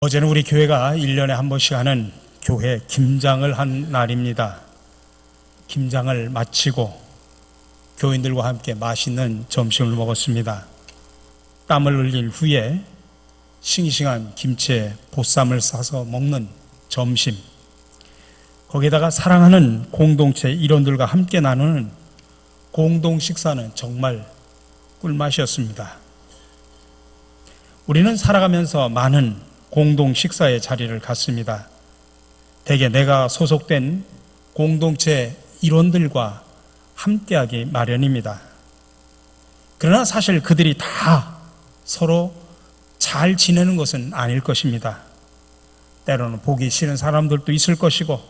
어제는 우리 교회가 1년에 한 번씩 하는 교회 김장을 한 날입니다. 김장을 마치고 교인들과 함께 맛있는 점심을 먹었습니다. 땀을 흘린 후에 싱싱한 김치에 보쌈을 싸서 먹는 점심. 거기다가 사랑하는 공동체 일원들과 함께 나누는 공동 식사는 정말 꿀맛이었습니다. 우리는 살아가면서 많은 공동 식사의 자리를 갖습니다. 대개 내가 소속된 공동체 일원들과 함께하기 마련입니다. 그러나 사실 그들이 다 서로 잘 지내는 것은 아닐 것입니다. 때로는 보기 싫은 사람들도 있을 것이고,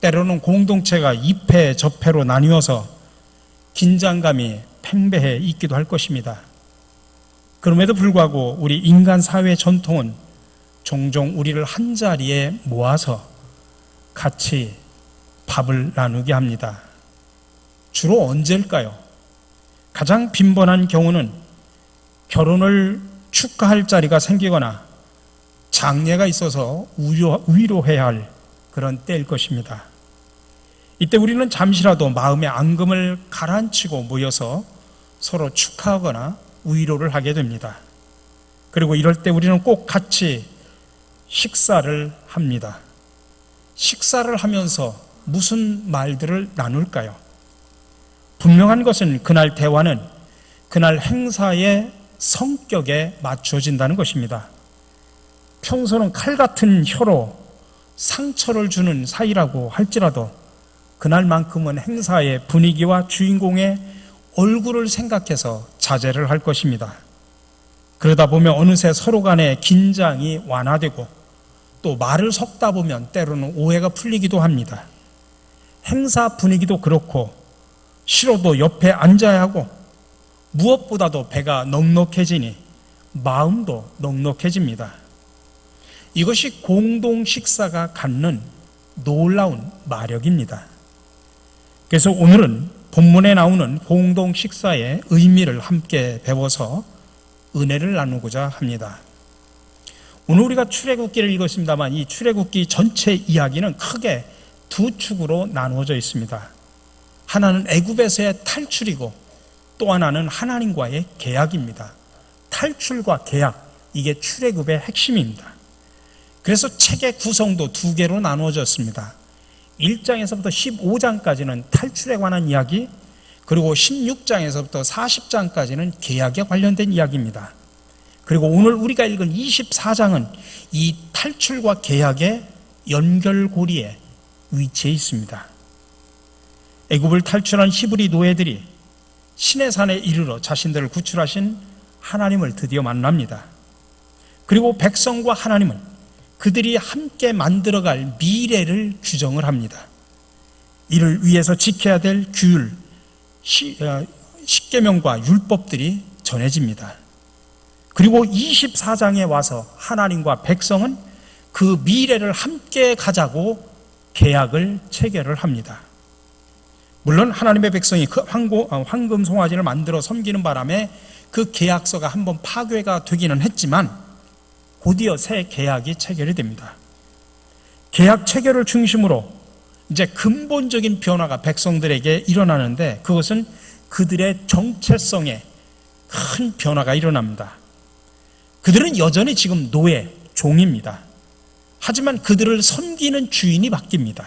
때로는 공동체가 2패, 저패로 나뉘어서 긴장감이 팽배해 있기도 할 것입니다. 그럼에도 불구하고 우리 인간 사회 전통은 종종 우리를 한 자리에 모아서 같이 밥을 나누게 합니다. 주로 언제일까요? 가장 빈번한 경우는 결혼을 축하할 자리가 생기거나 장례가 있어서 위로, 위로해야 할 그런 때일 것입니다. 이때 우리는 잠시라도 마음의 앙금을 가라앉히고 모여서 서로 축하하거나 위로를 하게 됩니다. 그리고 이럴 때 우리는 꼭 같이 식사를 합니다. 식사를 하면서 무슨 말들을 나눌까요? 분명한 것은 그날 대화는 그날 행사의 성격에 맞춰진다는 것입니다. 평소는 칼 같은 혀로 상처를 주는 사이라고 할지라도 그날만큼은 행사의 분위기와 주인공의 얼굴을 생각해서 자제를 할 것입니다. 그러다 보면 어느새 서로 간의 긴장이 완화되고 또 말을 섞다 보면 때로는 오해가 풀리기도 합니다. 행사 분위기도 그렇고 싫어도 옆에 앉아야 하고 무엇보다도 배가 넉넉해지니 마음도 넉넉해집니다. 이것이 공동 식사가 갖는 놀라운 마력입니다. 그래서 오늘은 본문에 나오는 공동 식사의 의미를 함께 배워서 은혜를 나누고자 합니다. 오늘 우리가 출애굽기를 읽었습니다만 이 출애굽기 전체 이야기는 크게 두 축으로 나누어져 있습니다. 하나는 애굽에서의 탈출이고 또 하나는 하나님과의 계약입니다. 탈출과 계약 이게 출애굽의 핵심입니다. 그래서 책의 구성도 두 개로 나누어졌습니다. 1장에서부터 15장까지는 탈출에 관한 이야기, 그리고 16장에서부터 40장까지는 계약에 관련된 이야기입니다. 그리고 오늘 우리가 읽은 24장은 이 탈출과 계약의 연결고리에 위치해 있습니다. 애굽을 탈출한 히브리 노예들이 신의 산에 이르러 자신들을 구출하신 하나님을 드디어 만납니다. 그리고 백성과 하나님은 그들이 함께 만들어갈 미래를 규정을 합니다. 이를 위해서 지켜야 될 규율, 어, 십계명과 율법들이 전해집니다. 그리고 24장에 와서 하나님과 백성은 그 미래를 함께 가자고 계약을 체결을 합니다. 물론 하나님의 백성이 그 어, 황금 송아지를 만들어 섬기는 바람에 그 계약서가 한번 파괴가 되기는 했지만 곧이어 새 계약이 체결이 됩니다. 계약 체결을 중심으로 이제 근본적인 변화가 백성들에게 일어나는데 그것은 그들의 정체성에 큰 변화가 일어납니다. 그들은 여전히 지금 노예, 종입니다. 하지만 그들을 섬기는 주인이 바뀝니다.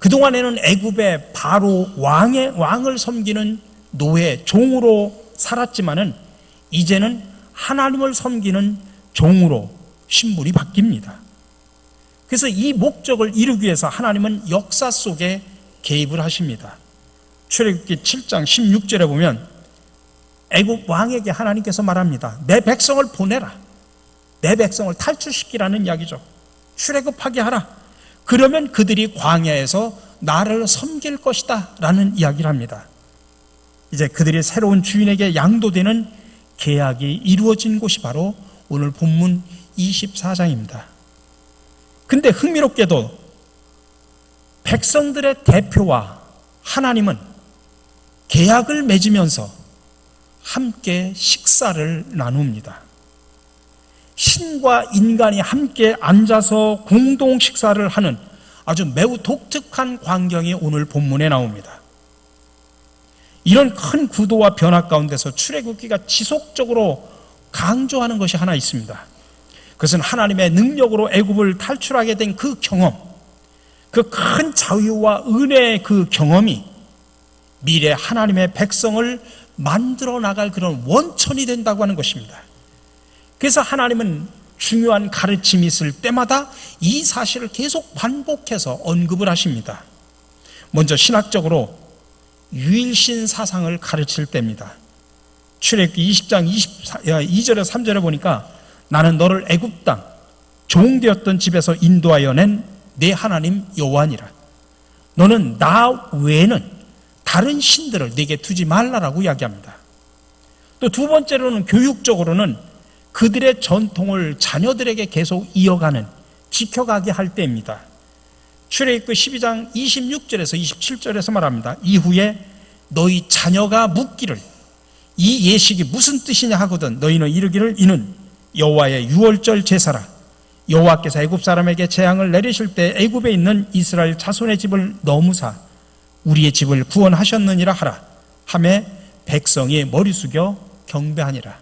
그동안에는 애굽의 바로 왕의 왕을 섬기는 노예, 종으로 살았지만은 이제는 하나님을 섬기는 종으로 신분이 바뀝니다. 그래서 이 목적을 이루기 위해서 하나님은 역사 속에 개입을 하십니다. 출애굽기 7장 16절에 보면 애굽 왕에게 하나님께서 말합니다. 내 백성을 보내라. 내 백성을 탈출시키라는 이야기죠. 출애굽하게 하라. 그러면 그들이 광야에서 나를 섬길 것이다. 라는 이야기를 합니다. 이제 그들이 새로운 주인에게 양도되는 계약이 이루어진 곳이 바로 오늘 본문 24장입니다. 근데 흥미롭게도 백성들의 대표와 하나님은 계약을 맺으면서 함께 식사를 나눕니다. 신과 인간이 함께 앉아서 공동 식사를 하는 아주 매우 독특한 광경이 오늘 본문에 나옵니다. 이런 큰 구도와 변화 가운데서 출애굽기가 지속적으로 강조하는 것이 하나 있습니다. 그것은 하나님의 능력으로 애굽을 탈출하게 된 그 경험, 그 큰 자유와 은혜의 그 경험이 미래 하나님의 백성을 만들어 나갈 그런 원천이 된다고 하는 것입니다. 그래서 하나님은 중요한 가르침이 있을 때마다 이 사실을 계속 반복해서 언급을 하십니다. 먼저 신학적으로 유일신 사상을 가르칠 때입니다. 출애굽기 20장 24, 2절에 3절에 보니까 나는 너를 애굽 땅 종되었던 집에서 인도하여 낸 내 하나님 여호와니라. 너는 나 외에는 다른 신들을 내게 두지 말라라고 이야기합니다. 또 두 번째로는 교육적으로는 그들의 전통을 자녀들에게 계속 이어가는 지켜가게 할 때입니다. 출애굽기 12장 26절에서 27절에서 말합니다. 이후에 너희 자녀가 묻기를 이 예식이 무슨 뜻이냐 하거든 너희는 이르기를 이는 여호와의 유월절 제사라 여호와께서 애굽 사람에게 재앙을 내리실 때 애굽에 있는 이스라엘 자손의 집을 너무사 우리의 집을 구원하셨느니라 하라 함에 백성이 머리 숙여 경배하니라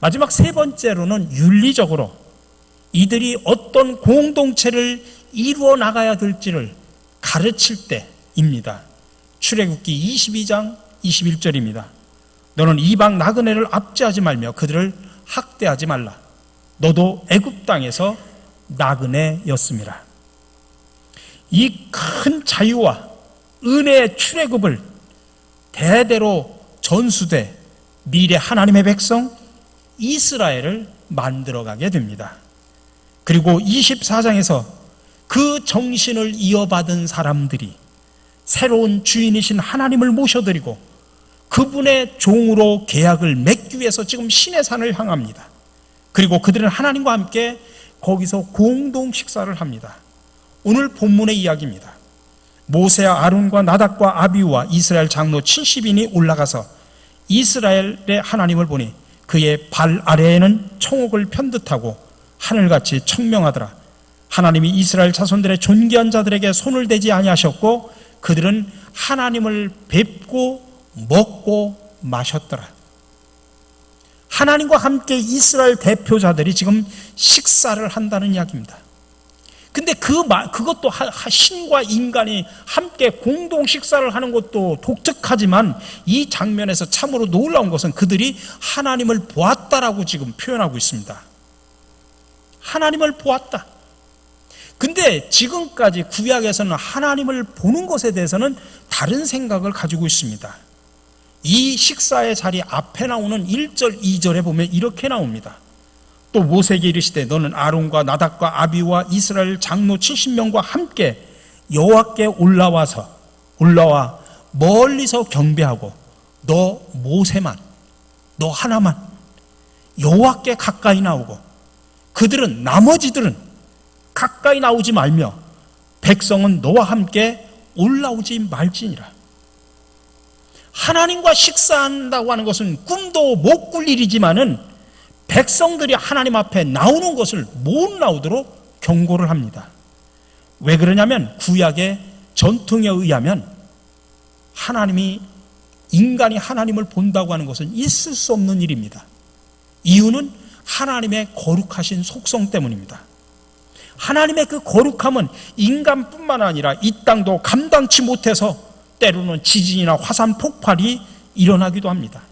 마지막 세 번째로는 윤리적으로 이들이 어떤 공동체를 이루어 나가야 될지를 가르칠 때입니다. 출애굽기 22장 21절입니다. 너는 이방 나그네를 압제하지 말며 그들을 학대하지 말라. 너도 애굽 땅에서 나그네였습니다. 이 큰 자유와 은혜의 출애굽을 대대로 전수돼 미래 하나님의 백성 이스라엘을 만들어가게 됩니다. 그리고 24장에서 그 정신을 이어받은 사람들이 새로운 주인이신 하나님을 모셔드리고 그분의 종으로 계약을 맺기 위해서 지금 신의 산을 향합니다. 그리고 그들은 하나님과 함께 거기서 공동 식사를 합니다. 오늘 본문의 이야기입니다. 모세와 아론과 나닥과 아비우와 이스라엘 장로 70인이 올라가서 이스라엘의 하나님을 보니 그의 발 아래에는 청옥을 편듯하고 하늘같이 청명하더라. 하나님이 이스라엘 자손들의 존귀한 자들에게 손을 대지 아니하셨고 그들은 하나님을 뵙고 먹고 마셨더라. 하나님과 함께 이스라엘 대표자들이 지금 식사를 한다는 이야기입니다. 근데 그 그것도 신과 인간이 함께 공동 식사를 하는 것도 독특하지만 이 장면에서 참으로 놀라운 것은 그들이 하나님을 보았다라고 지금 표현하고 있습니다. 하나님을 보았다. 근데 지금까지 구약에서는 하나님을 보는 것에 대해서는 다른 생각을 가지고 있습니다. 이 식사의 자리 앞에 나오는 1절, 2절에 보면 이렇게 나옵니다. 또 모세에게 이르시되 너는 아론과 나닥과 아비와 이스라엘 장로 70명과 함께 여호와께 올라와서 올라와 멀리서 경배하고 너 모세만 너 하나만 여호와께 가까이 나오고 그들은 나머지들은 가까이 나오지 말며 백성은 너와 함께 올라오지 말지니라. 하나님과 식사한다고 하는 것은 꿈도 못 꿀 일이지만은 백성들이 하나님 앞에 나오는 것을 못 나오도록 경고를 합니다. 왜 그러냐면 구약의 전통에 의하면 하나님이 인간이 하나님을 본다고 하는 것은 있을 수 없는 일입니다. 이유는 하나님의 거룩하신 속성 때문입니다. 하나님의 그 거룩함은 인간뿐만 아니라 이 땅도 감당치 못해서 때로는 지진이나 화산 폭발이 일어나기도 합니다.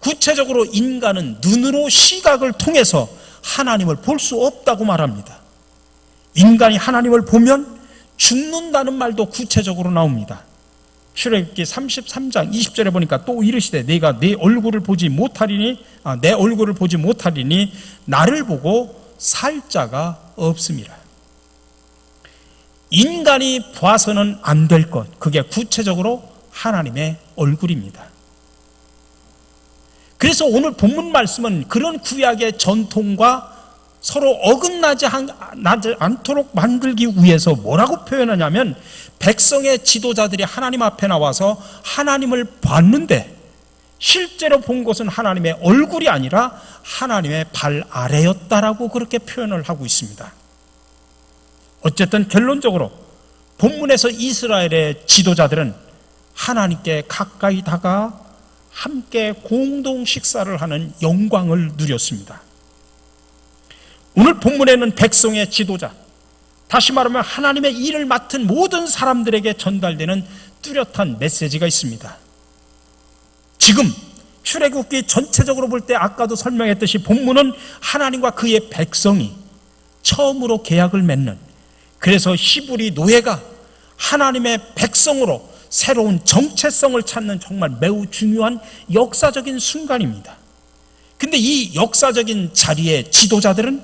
구체적으로 인간은 눈으로 시각을 통해서 하나님을 볼 수 없다고 말합니다. 인간이 하나님을 보면 죽는다는 말도 구체적으로 나옵니다. 출애굽기 33장 20절에 보니까 또 이르시되 내가 내 얼굴을 보지 못하리니 아, 내 얼굴을 보지 못하리니 나를 보고 살 자가 없음이라. 인간이 봐서는 안 될 것, 그게 구체적으로 하나님의 얼굴입니다. 그래서 오늘 본문 말씀은 그런 구약의 전통과 서로 어긋나지 않도록 만들기 위해서 뭐라고 표현하냐면 백성의 지도자들이 하나님 앞에 나와서 하나님을 봤는데 실제로 본 것은 하나님의 얼굴이 아니라 하나님의 발 아래였다라고 그렇게 표현을 하고 있습니다. 어쨌든 결론적으로 본문에서 이스라엘의 지도자들은 하나님께 가까이 다가 함께 공동 식사를 하는 영광을 누렸습니다. 오늘 본문에는 백성의 지도자, 다시 말하면 하나님의 일을 맡은 모든 사람들에게 전달되는 뚜렷한 메시지가 있습니다. 지금 출애굽기 전체적으로 볼 때 아까도 설명했듯이 본문은 하나님과 그의 백성이 처음으로 계약을 맺는 그래서 히브리 노예가 하나님의 백성으로 새로운 정체성을 찾는 정말 매우 중요한 역사적인 순간입니다. 근데 이 역사적인 자리에 지도자들은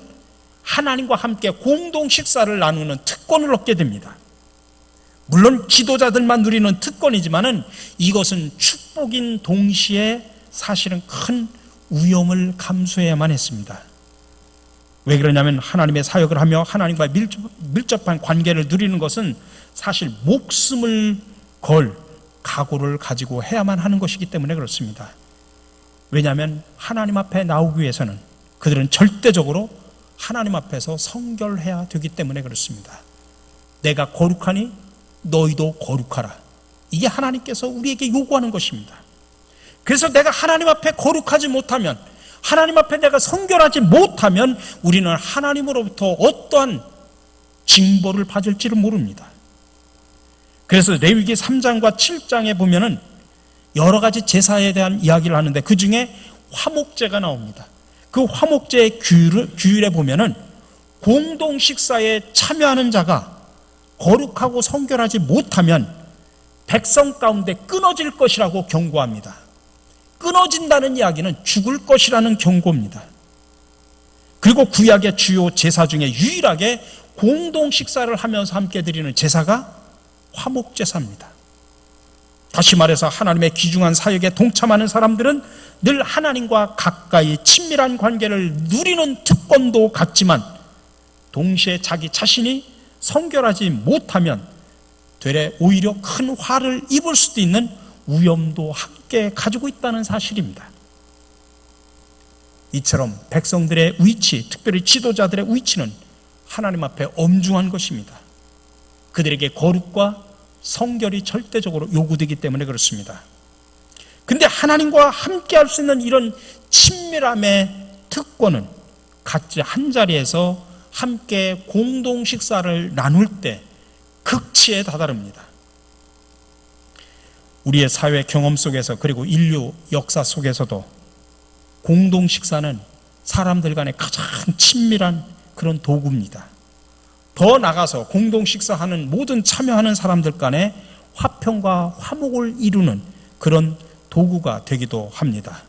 하나님과 함께 공동 식사를 나누는 특권을 얻게 됩니다. 물론 지도자들만 누리는 특권이지만은 이것은 축복인 동시에 사실은 큰 위험을 감수해야만 했습니다. 왜 그러냐면 하나님의 사역을 하며 하나님과 밀접, 밀접한 관계를 누리는 것은 사실 목숨을 걸 각오를 가지고 해야만 하는 것이기 때문에 그렇습니다. 왜냐하면 하나님 앞에 나오기 위해서는 그들은 절대적으로 하나님 앞에서 성결해야 되기 때문에 그렇습니다. 내가 거룩하니 너희도 거룩하라. 이게 하나님께서 우리에게 요구하는 것입니다. 그래서 내가 하나님 앞에 거룩하지 못하면 하나님 앞에 내가 성결하지 못하면 우리는 하나님으로부터 어떠한 징벌을 받을지를 모릅니다. 그래서 레위기 3장과 7장에 보면은 여러 가지 제사에 대한 이야기를 하는데 그 중에 화목제가 나옵니다. 그 화목제의 규율, 규율에 보면은 공동 식사에 참여하는 자가 거룩하고 성결하지 못하면 백성 가운데 끊어질 것이라고 경고합니다. 끊어진다는 이야기는 죽을 것이라는 경고입니다. 그리고 구약의 주요 제사 중에 유일하게 공동 식사를 하면서 함께 드리는 제사가 화목제사입니다. 다시 말해서 하나님의 귀중한 사역에 동참하는 사람들은 늘 하나님과 가까이 친밀한 관계를 누리는 특권도 갖지만 동시에 자기 자신이 성결하지 못하면 되레 오히려 큰 화를 입을 수도 있는 위험도 함께 가지고 있다는 사실입니다. 이처럼 백성들의 위치, 특별히 지도자들의 위치는 하나님 앞에 엄중한 것입니다. 그들에게 거룩과 성결이 절대적으로 요구되기 때문에 그렇습니다. 근데 하나님과 함께 할 수 있는 이런 친밀함의 특권은 각자 한 자리에서 함께 공동 식사를 나눌 때 극치에 다다릅니다. 우리의 사회 경험 속에서 그리고 인류 역사 속에서도 공동 식사는 사람들 간의 가장 친밀한 그런 도구입니다. 더 나가서 공동 식사하는 모든 참여하는 사람들 간에 화평과 화목을 이루는 그런 도구가 되기도 합니다.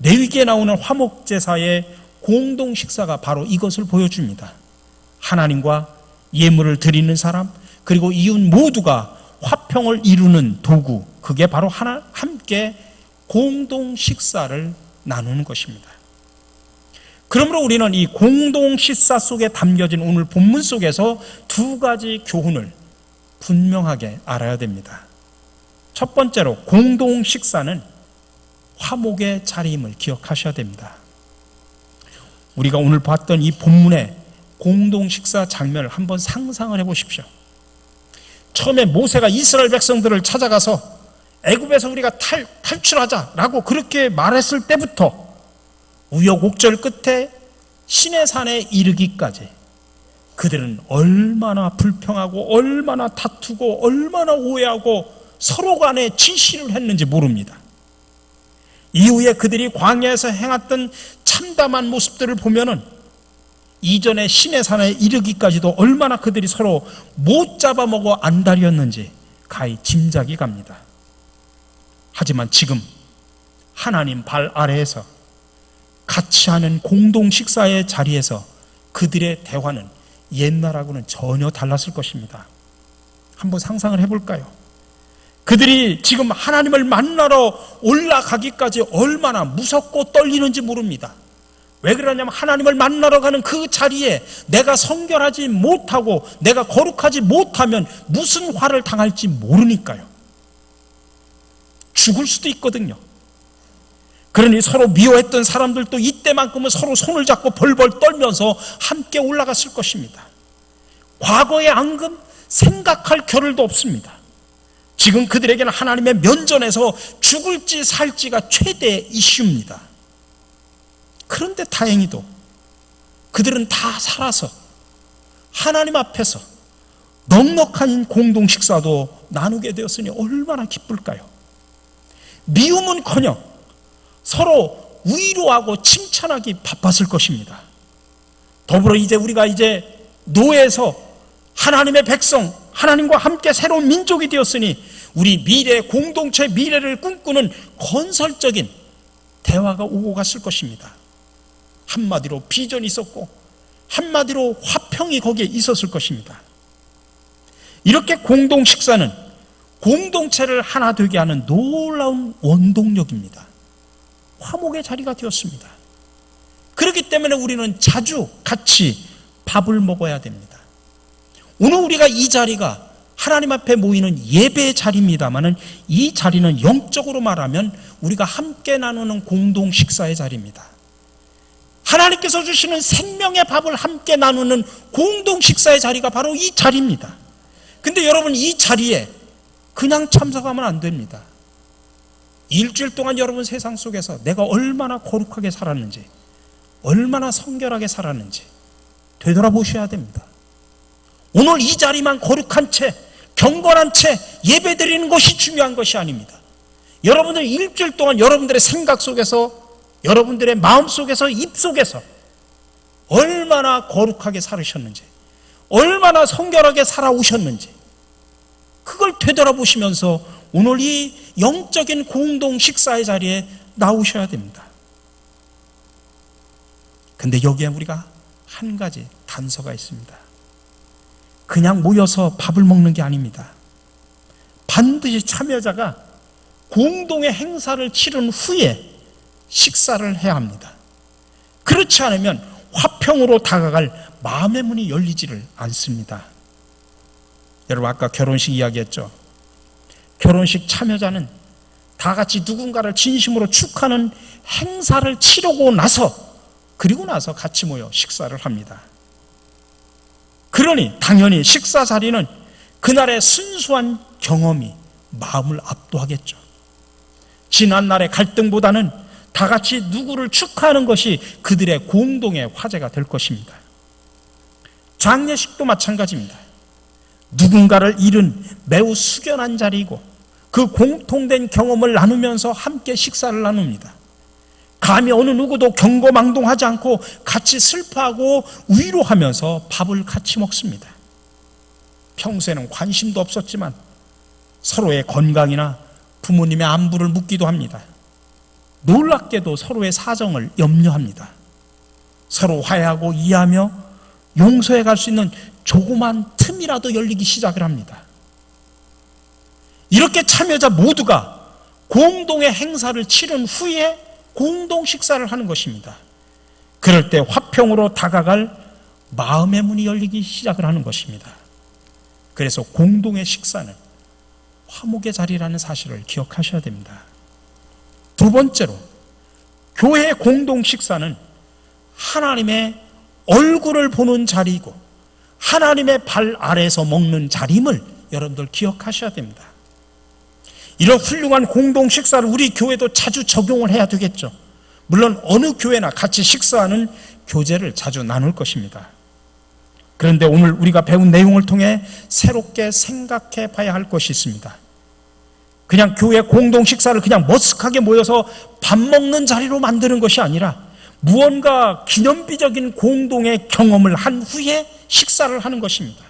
레위기에 나오는 화목 제사의 공동 식사가 바로 이것을 보여줍니다. 하나님과 예물을 드리는 사람 그리고 이웃 모두가 화평을 이루는 도구 그게 바로 하나 함께 공동 식사를 나누는 것입니다. 그러므로 우리는 이 공동 식사 속에 담겨진 오늘 본문 속에서 두 가지 교훈을 분명하게 알아야 됩니다. 첫 번째로 공동 식사는 화목의 자리임을 기억하셔야 됩니다. 우리가 오늘 봤던 이 본문의 공동 식사 장면을 한번 상상을 해 보십시오. 처음에 모세가 이스라엘 백성들을 찾아가서 애굽에서 우리가 탈, 탈출하자라고 그렇게 말했을 때부터 우여곡절 끝에 신의 산에 이르기까지 그들은 얼마나 불평하고 얼마나 다투고 얼마나 오해하고 서로 간에 진실을 했는지 모릅니다. 이후에 그들이 광야에서 행했던 참담한 모습들을 보면은 이전에 신의 산에 이르기까지도 얼마나 그들이 서로 못 잡아먹어 안달이었는지 가히 짐작이 갑니다. 하지만 지금 하나님 발 아래에서 같이 하는 공동 식사의 자리에서 그들의 대화는 옛날하고는 전혀 달랐을 것입니다. 한번 상상을 해볼까요? 그들이 지금 하나님을 만나러 올라가기까지 얼마나 무섭고 떨리는지 모릅니다. 왜 그러냐면 하나님을 만나러 가는 그 자리에 내가 성결하지 못하고 내가 거룩하지 못하면 무슨 화를 당할지 모르니까요. 죽을 수도 있거든요. 그러니 서로 미워했던 사람들도 이때만큼은 서로 손을 잡고 벌벌 떨면서 함께 올라갔을 것입니다. 과거의 앙금 생각할 겨를도 없습니다. 지금 그들에게는 하나님의 면전에서 죽을지 살지가 최대 이슈입니다. 그런데 다행히도 그들은 다 살아서 하나님 앞에서 넉넉한 공동 식사도 나누게 되었으니 얼마나 기쁠까요? 미움은커녕 서로 위로하고 칭찬하기 바빴을 것입니다. 더불어 이제 우리가 이제 노예에서 하나님의 백성, 하나님과 함께 새로운 민족이 되었으니 우리 미래 공동체 미래를 꿈꾸는 건설적인 대화가 오고 갔을 것입니다. 한마디로 비전이 있었고 한마디로 화평이 거기에 있었을 것입니다. 이렇게 공동 식사는 공동체를 하나 되게 하는 놀라운 원동력입니다. 화목의 자리가 되었습니다. 그렇기 때문에 우리는 자주 같이 밥을 먹어야 됩니다. 오늘 우리가 이 자리가 하나님 앞에 모이는 예배의 자리입니다만은 이 자리는 영적으로 말하면 우리가 함께 나누는 공동 식사의 자리입니다. 하나님께서 주시는 생명의 밥을 함께 나누는 공동 식사의 자리가 바로 이 자리입니다. 근데 여러분 이 자리에 그냥 참석하면 안 됩니다. 일주일 동안 여러분 세상 속에서 내가 얼마나 거룩하게 살았는지, 얼마나 성결하게 살았는지 되돌아보셔야 됩니다. 오늘 이 자리만 거룩한 채, 경건한 채 예배 드리는 것이 중요한 것이 아닙니다. 여러분들 일주일 동안 여러분들의 생각 속에서, 여러분들의 마음 속에서, 입 속에서 얼마나 거룩하게 살으셨는지, 얼마나 성결하게 살아오셨는지, 그걸 되돌아보시면서 오늘 이 영적인 공동 식사의 자리에 나오셔야 됩니다. 근데 여기에 우리가 한 가지 단서가 있습니다. 그냥 모여서 밥을 먹는 게 아닙니다. 반드시 참여자가 공동의 행사를 치른 후에 식사를 해야 합니다. 그렇지 않으면 화평으로 다가갈 마음의 문이 열리지를 않습니다. 여러분 아까 결혼식 이야기했죠. 결혼식 참여자는 다 같이 누군가를 진심으로 축하는 행사를 치르고 나서 그리고 나서 같이 모여 식사를 합니다. 그러니 당연히 식사 자리는 그날의 순수한 경험이 마음을 압도하겠죠. 지난 날의 갈등보다는 다 같이 누구를 축하하는 것이 그들의 공동의 화제가 될 것입니다. 장례식도 마찬가지입니다. 누군가를 잃은 매우 숙연한 자리이고 그 공통된 경험을 나누면서 함께 식사를 나눕니다. 감히 어느 누구도 경거망동하지 않고 같이 슬퍼하고 위로하면서 밥을 같이 먹습니다. 평소에는 관심도 없었지만 서로의 건강이나 부모님의 안부를 묻기도 합니다. 놀랍게도 서로의 사정을 염려합니다. 서로 화해하고 이해하며 용서해 갈 수 있는 조그만 틈이라도 열리기 시작을 합니다. 이렇게 참여자 모두가 공동의 행사를 치른 후에 공동 식사를 하는 것입니다. 그럴 때 화평으로 다가갈 마음의 문이 열리기 시작을 하는 것입니다. 그래서 공동의 식사는 화목의 자리라는 사실을 기억하셔야 됩니다. 두 번째로, 교회 공동 식사는 하나님의 얼굴을 보는 자리이고, 하나님의 발 아래에서 먹는 자리임을 여러분들 기억하셔야 됩니다. 이런 훌륭한 공동 식사를 우리 교회도 자주 적용을 해야 되겠죠. 물론 어느 교회나 같이 식사하는 교제를 자주 나눌 것입니다. 그런데 오늘 우리가 배운 내용을 통해 새롭게 생각해 봐야 할 것이 있습니다. 그냥 교회 공동 식사를 그냥 머쓱하게 모여서 밥 먹는 자리로 만드는 것이 아니라 무언가 기념비적인 공동의 경험을 한 후에 식사를 하는 것입니다.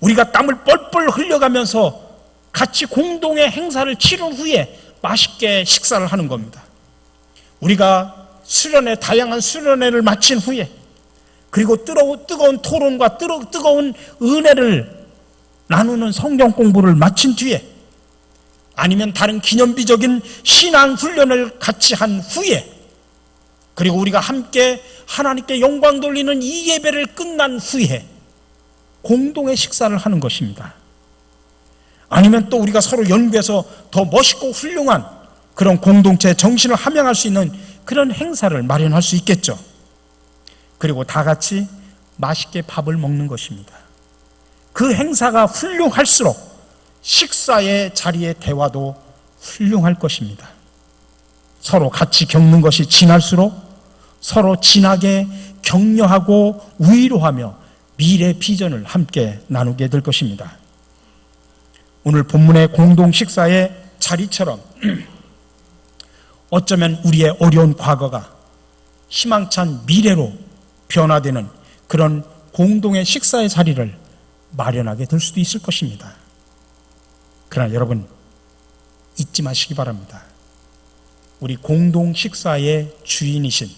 우리가 땀을 뻘뻘 흘려가면서 같이 공동의 행사를 치른 후에 맛있게 식사를 하는 겁니다. 우리가 수련회, 다양한 수련회를 마친 후에 그리고 뜨거운, 뜨거운 토론과 뜨거운 은혜를 나누는 성경 공부를 마친 뒤에 아니면 다른 기념비적인 신앙 훈련을 같이 한 후에 그리고 우리가 함께 하나님께 영광 돌리는 이 예배를 끝난 후에 공동의 식사를 하는 것입니다. 아니면 또 우리가 서로 연구해서 더 멋있고 훌륭한 그런 공동체 정신을 함양할 수 있는 그런 행사를 마련할 수 있겠죠. 그리고 다 같이 맛있게 밥을 먹는 것입니다. 그 행사가 훌륭할수록 식사의 자리의 대화도 훌륭할 것입니다. 서로 같이 겪는 것이 진할수록 서로 진하게 격려하고 위로하며 미래 비전을 함께 나누게 될 것입니다. 오늘 본문의 공동 식사의 자리처럼 어쩌면 우리의 어려운 과거가 희망찬 미래로 변화되는 그런 공동의 식사의 자리를 마련하게 될 수도 있을 것입니다. 그러나 여러분 잊지 마시기 바랍니다. 우리 공동 식사의 주인이신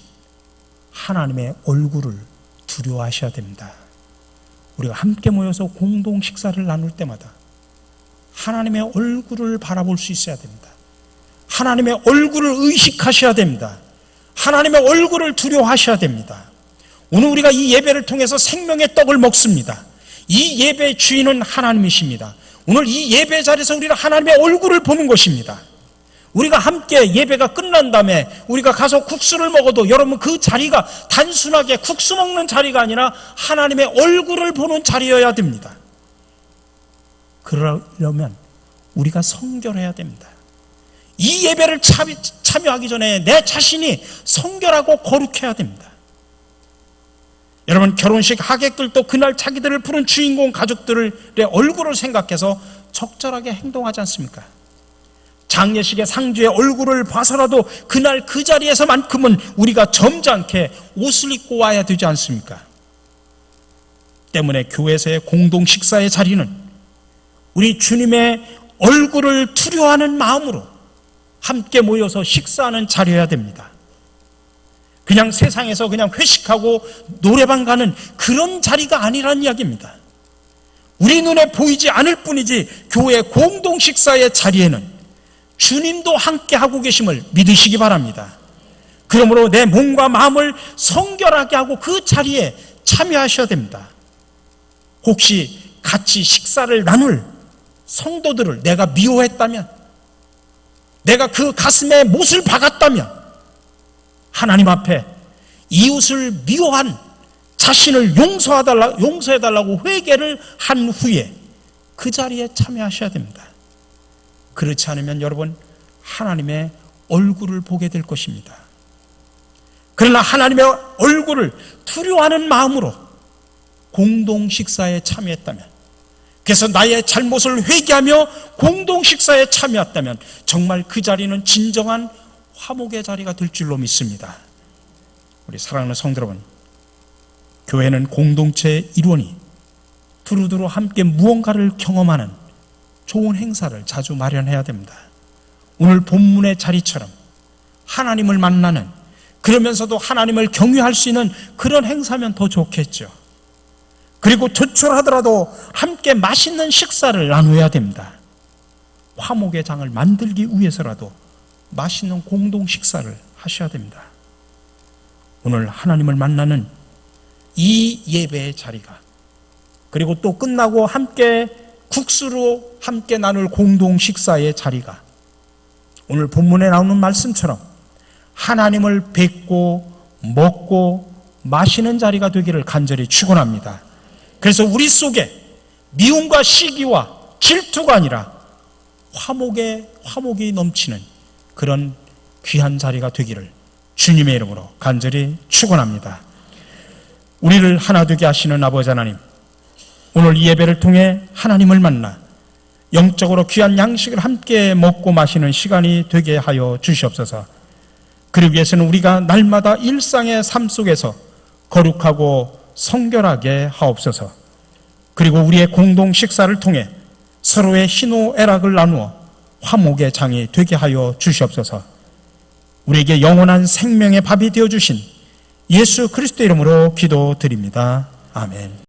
하나님의 얼굴을 두려워하셔야 됩니다. 우리가 함께 모여서 공동 식사를 나눌 때마다 하나님의 얼굴을 바라볼 수 있어야 됩니다. 하나님의 얼굴을 의식하셔야 됩니다. 하나님의 얼굴을 두려워하셔야 됩니다. 오늘 우리가 이 예배를 통해서 생명의 떡을 먹습니다. 이 예배의 주인은 하나님이십니다. 오늘 이 예배 자리에서 우리는 하나님의 얼굴을 보는 것입니다. 우리가 함께 예배가 끝난 다음에 우리가 가서 국수를 먹어도 여러분 그 자리가 단순하게 국수 먹는 자리가 아니라 하나님의 얼굴을 보는 자리여야 됩니다. 그러려면 우리가 성결해야 됩니다. 이 예배를 참여하기 전에 내 자신이 성결하고 거룩해야 됩니다. 여러분 결혼식 하객들도 그날 자기들을 부른 주인공 가족들의 얼굴을 생각해서 적절하게 행동하지 않습니까? 장례식의 상주의 얼굴을 봐서라도 그날 그 자리에서만큼은 우리가 점잖게 옷을 입고 와야 되지 않습니까? 때문에 교회에서의 공동 식사의 자리는 우리 주님의 얼굴을 두려워하는 마음으로 함께 모여서 식사하는 자리여야 됩니다. 그냥 세상에서 그냥 회식하고 노래방 가는 그런 자리가 아니란 이야기입니다. 우리 눈에 보이지 않을 뿐이지 교회 공동 식사의 자리에는 주님도 함께 하고 계심을 믿으시기 바랍니다. 그러므로 내 몸과 마음을 성결하게 하고 그 자리에 참여하셔야 됩니다. 혹시 같이 식사를 나눌 성도들을 내가 미워했다면, 내가 그 가슴에 못을 박았다면, 하나님 앞에 이웃을 미워한 자신을 용서해달라, 용서해달라고 회개를 한 후에 그 자리에 참여하셔야 됩니다. 그렇지 않으면 여러분, 하나님의 얼굴을 보게 될 것입니다. 그러나 하나님의 얼굴을 두려워하는 마음으로 공동 식사에 참여했다면, 그래서 나의 잘못을 회개하며 공동 식사에 참여했다면, 정말 그 자리는 진정한 화목의 자리가 될 줄로 믿습니다. 우리 사랑하는 성도 여러분, 교회는 공동체의 일원이 두루두루 함께 무언가를 경험하는 좋은 행사를 자주 마련해야 됩니다. 오늘 본문의 자리처럼 하나님을 만나는 그러면서도 하나님을 경유할 수 있는 그런 행사면 더 좋겠죠. 그리고 조촐하더라도 함께 맛있는 식사를 나누어야 됩니다. 화목의 장을 만들기 위해서라도 맛있는 공동 식사를 하셔야 됩니다. 오늘 하나님을 만나는 이 예배의 자리가 그리고 또 끝나고 함께 국수로 함께 나눌 공동 식사의 자리가 오늘 본문에 나오는 말씀처럼 하나님을 뵙고 먹고 마시는 자리가 되기를 간절히 축원합니다. 그래서 우리 속에 미움과 시기와 질투가 아니라 화목의 화목이 넘치는 그런 귀한 자리가 되기를 주님의 이름으로 간절히 축원합니다. 우리를 하나 되게 하시는 아버지 하나님, 오늘 이 예배를 통해 하나님을 만나 영적으로 귀한 양식을 함께 먹고 마시는 시간이 되게 하여 주시옵소서. 그러기 위해서는 우리가 날마다 일상의 삶 속에서 거룩하고 성결하게 하옵소서. 그리고 우리의 공동 식사를 통해 서로의 희노애락을 나누어 화목의 장이 되게 하여 주시옵소서. 우리에게 영원한 생명의 밥이 되어 주신 예수 그리스도 이름으로 기도드립니다. 아멘.